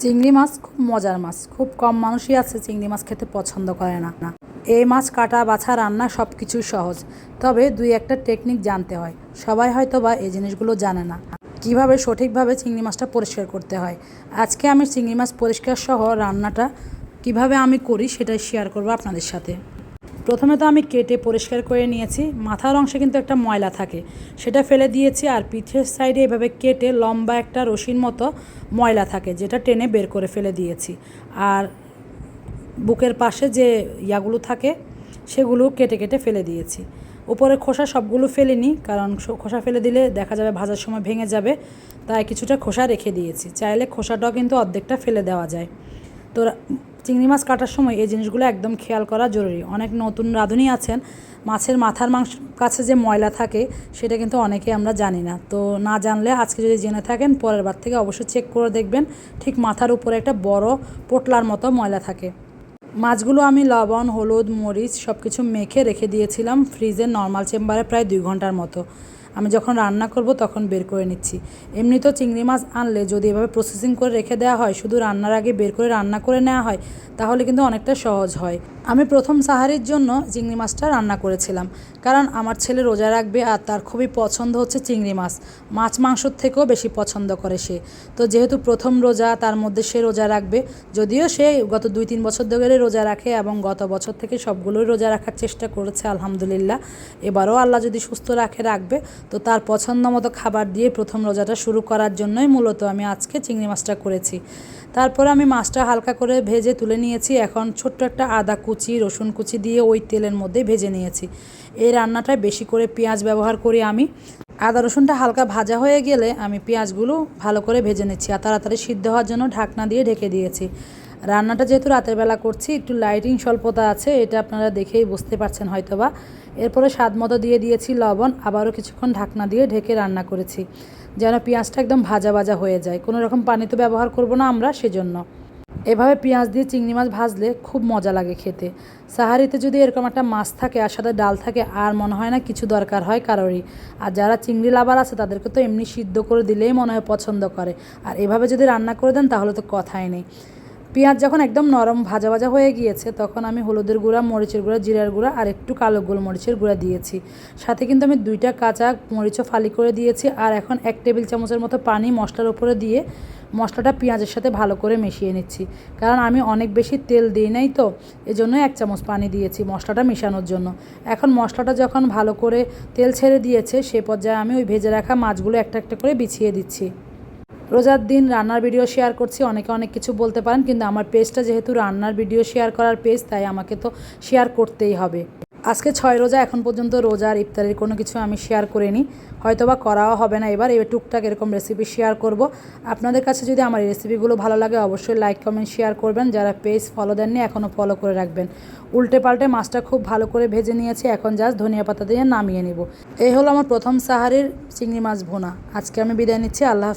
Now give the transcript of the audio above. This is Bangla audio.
চিংড়ি মাছ খুব মজার মাছ। খুব কম মানুষই আছে চিংড়ি মাছ খেতে পছন্দ করে না। না এই মাছ কাটা, বাছা, রান্না সব কিছুই সহজ। তবে দুই একটা টেকনিক জানতে হয়। সবাই হয়তো বা এই জিনিসগুলো জানে না। কীভাবে সঠিকভাবে চিংড়ি মাছটা পরিষ্কার করতে হয়? আজকে আমি চিংড়ি মাছ পরিষ্কার সহ রান্নাটা কীভাবে আমি করি সেটাই শেয়ার করব আপনাদের সাথে। প্রথমে তো আমি কেটে পরিষ্কার করে নিয়েছি, মাথার অংশে কিন্তু একটা ময়লা থাকে, সেটা ফেলে দিয়েছি আর পিঠের সাইডে এভাবে কেটে লম্বা একটা রশির মতো ময়লা থাকে, যেটা টেনে বের করে ফেলে দিয়েছি। আর বুকের পাশে যে ইয়াগুলো থাকে, সেগুলো কেটে কেটে ফেলে দিয়েছি। উপরে খোসা সবগুলো ফেলিনি, কারণ খোসা ফেলে দিলে দেখা যাবে ভাজার সময় ভেঙে যাবে, তাই কিছুটা খোসা রেখে দিয়েছি। চাইলে খোসাটাও কিন্তু অর্ধেকটা ফেলে দেওয়া যায়। তো চিংড়ি মাছ কাটার সময় এই জিনিসগুলো একদম খেয়াল করা জরুরি। অনেক নতুন রাঁধুনি আছেন, মাছের মাথার মাংস কাছে যে ময়লা থাকে সেটা কিন্তু অনেকে আমরা জানি না। তো না জানলে আজকে যদি জেনে থাকেন, পরের বার থেকে অবশ্যই চেক করে দেখবেন, ঠিক মাথার উপরে একটা বড় পোটলার মতো ময়লা থাকে। মাছগুলো আমি লবণ, হলুদ, মরিচ সব কিছু মেখে রেখে দিয়েছিলাম ফ্রিজের নর্মাল চেম্বারে প্রায় দুই ঘণ্টার মতো। আমি যখন রান্না করব তখন বের করে নিচ্ছি। এমনি তো চিংড়ি মাছ আনলে যদি এভাবে প্রসেসিং করে রেখে দেওয়া হয়, শুধু রান্নার আগে বের করে রান্না করে নেওয়া হয়, তাহলে কিন্তু অনেকটা সহজ হয়। আমি প্রথম সাহারির জন্য চিংড়ি মাছটা রান্না করেছিলাম। কারণ আমার ছেলে রোজা রাখবে আর তার খুবই পছন্দ হচ্ছে চিংড়ি মাছ। মাছ মাংসর থেকেও বেশি পছন্দ করে সে। তো যেহেতু প্রথম রোজা, তার মধ্যে সে রোজা রাখবে, যদিও সে গত দুই তিন বছর ধরে রোজা রাখে এবং গত বছর থেকে সবগুলোই রোজা রাখার চেষ্টা করেছে, আলহামদুলিল্লাহ। এবারও আল্লাহ যদি সুস্থ রাখে, রাখবে। তো তার পছন্দ মতো খাবার দিয়ে প্রথম রোজাটা শুরু করার জন্যই মূলত আমি আজকে চিংড়ি মাছটা করেছি। তারপরে আমি মাছটা হালকা করে ভেজে তুলে নিয়েছি। এখন ছোট্ট একটা আদা কুচি, রসুন কুচি দিয়ে ওই তেলের মধ্যে ভেজে নিয়েছি। এই রান্নাটায় বেশি করে পেঁয়াজ ব্যবহার করি আমি। আদা রসুনটা হালকা ভাজা হয়ে গেলে আমি পেঁয়াজগুলো ভালো করে ভেজে নিচ্ছি আর তাড়াতাড়ি সিদ্ধ হওয়ার জন্য ঢাকনা দিয়ে ঢেকে দিয়েছি। রান্নাটা যেহেতু রাতের বেলা করছি, একটু লাইটিং স্বল্পতা আছে, এটা আপনারা দেখেই বুঝতে পারছেন হয়তোবা। এরপরে স্বাদ মতো দিয়ে দিয়েছি লবণ, আবারও কিছুক্ষণ ঢাকনা দিয়ে ঢেকে রান্না করেছি, যেন পেঁয়াজটা একদম ভাজা ভাজা হয়ে যায়। কোনো রকম পানি তো ব্যবহার করব না আমরা, সেজন্য। এভাবে পেঁয়াজ দিয়ে চিংড়ি মাছ ভাজলে খুব মজা লাগে খেতে। সাহারিতে যদি এরকম একটা মাছ থাকে, আর সাথে ডাল থাকে, আর মনে হয় না কিছু দরকার হয় কারোরই। আর যারা চিংড়ি লাভার আছে, তাদেরকে তো এমনি সিদ্ধ করে দিলেই মনে হয় পছন্দ করে। আর এভাবে যদি রান্না করে দেন, তাহলে তো কথাই নেই। পেঁয়াজ যখন একদম নরম ভাজা ভাজা হয়ে গিয়েছে, তখন আমি হলুদের গুঁড়া, মরিচের গুঁড়া, জিরার গুঁড়া আর একটু কালো গোলমরিচের গুঁড়া দিয়েছি। সাথে কিন্তু আমি দুইটা কাঁচা মরিচও ফালি করে দিয়েছি আর এখন এক টেবিল চামচের মতো পানি মশলার উপরে দিয়ে মশলাটা পেঁয়াজের সাথে ভালো করে মিশিয়ে নিচ্ছি। কারণ আমি অনেক বেশি তেল দিই নাই তো এজন্য এক চামচ পানি দিয়েছি মশলাটা মেশানোর জন্য। এখন মশলাটা যখন ভালো করে তেল ছেড়ে দিয়েছে, সে পর্যায়ে আমি ওই ভেজে রাখা মাছগুলো একটা একটা করে বিছিয়ে দিচ্ছি। রোজার দিন রান্নার ভিডিও শেয়ার করছি, অনেকে অনেক কিছু বলতে পারেন, কিন্তু আমার পেজটা যেহেতু রান্নার ভিডিও শেয়ার করার পেজ তাই আমাকে তো শেয়ার করতেই হবে। আজকে ছয় রোজা, এখন পর্যন্ত রোজার ইফতারির কোনো কিছু আমি শেয়ার করিনি। হয়তো বা করাও হবে না এবার এবার টুকটাক এরকম রেসিপি শেয়ার করব। আপনাদের কাছে যদি আমার এই রেসিপিগুলো ভালো লাগে, অবশ্যই লাইক কমেন্ট শেয়ার করবেন। যারা পেজ ফলো দেননি এখনও ফলো করে রাখবেন। উল্টে পাল্টে মাছটা খুব ভালো করে ভেজে নিয়েছি, এখন জাস্ট ধনিয়া পাতা দিয়ে নামিয়ে নিব। এই হলো আমার প্রথম সাহারির চিংড়ি মাছ ভোনা। আজকে আমি বিদায় নিচ্ছি, আল্লাহ।